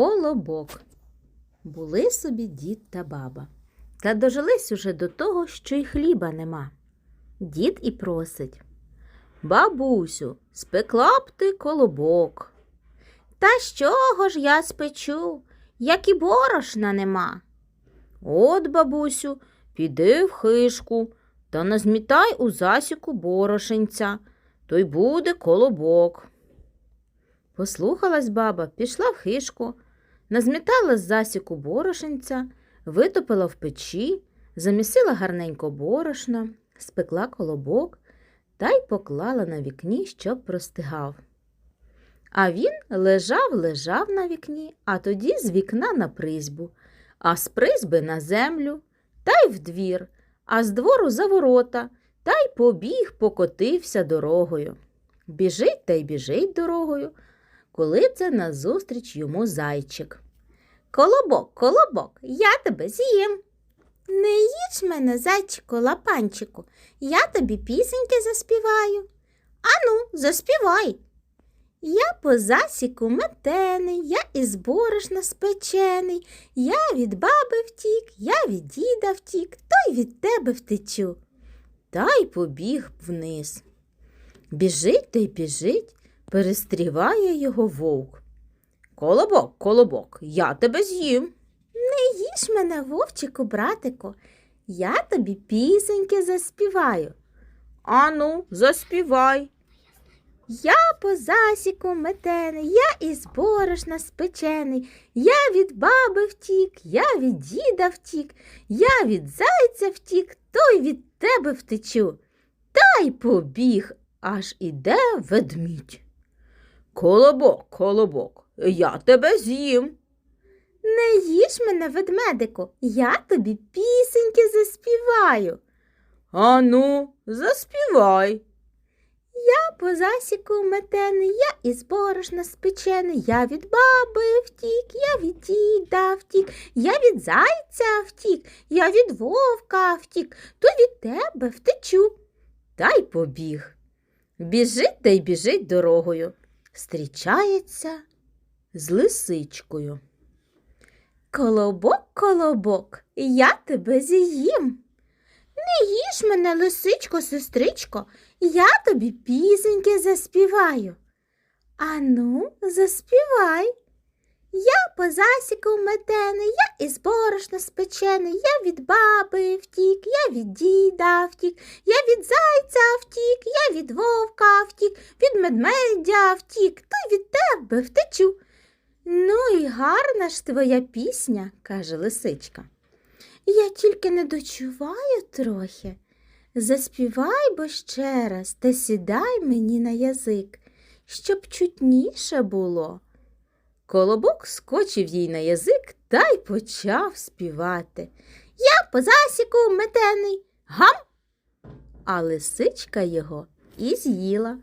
Колобок. Були собі дід та баба. Та дожились уже до того, що й хліба нема. Дід і просить. Бабусю, спекла б ти колобок. Та з чого ж я спечу, як і борошна нема. От, бабусю, піди в хишку та назмітай у засіку борошенця, то й буде колобок. Послухалась баба, пішла в хишку, назмітала з засіку борошенця, витопила в печі, замісила гарненько борошна, спекла колобок та й поклала на вікні, щоб простигав. А він лежав, лежав на вікні, а тоді з вікна на призьбу, а з призьби на землю, та й в двір, а з двору за ворота, та й побіг, покотився дорогою. Біжить та й біжить дорогою, коли це назустріч йому зайчик. Колобок, колобок, я тебе з'їм. Не їж мене, зайчику, лапанчику, я тобі пісеньки заспіваю. Ану, заспівай. Я по засіку метений, я із борошна спечений, я від баби втік, я від діда втік, то й від тебе втечу. Та й побіг вниз. Біжить та й біжить, перестріває його вовк. Колобок, колобок, я тебе з'їм. Не їж мене, вовчику, братику, я тобі пісеньки заспіваю. Ану, заспівай. Я по засіку метений, я із борошна спечений, я від баби втік, я від діда втік, я від зайця втік, то й від тебе втечу. Та й побіг, аж іде ведмідь. Колобок, колобок, я тебе з'їм. Не їж мене, ведмедику, я тобі пісеньки заспіваю. Ану, заспівай. Я по засіку метений, я із борошна спечений, я від баби втік, я від діда втік, я від зайця втік, я від вовка втік, то від тебе втечу. Та й побіг. Біжить та й біжить дорогою. Зустрічається з лисичкою. Колобок, колобок, я тебе з'їм. Не їж мене, лисичко, сестричко, я тобі пісеньки заспіваю. Ану, заспівай. Я по засіку метений, я із борошна спечений, я від баби втік, я від діда втік, я від зайця втік, я від вовка втік, від медмедя втік, то від тебе втечу. Ну і гарна ж твоя пісня, каже лисичка. Я тільки не дочуваю трохи. Заспівай бо ще раз та сідай мені на язик, щоб чутніше було. Колобок скочив їй на язик та й почав співати. Я по засіку метений, гам. А лисичка його і з'їла.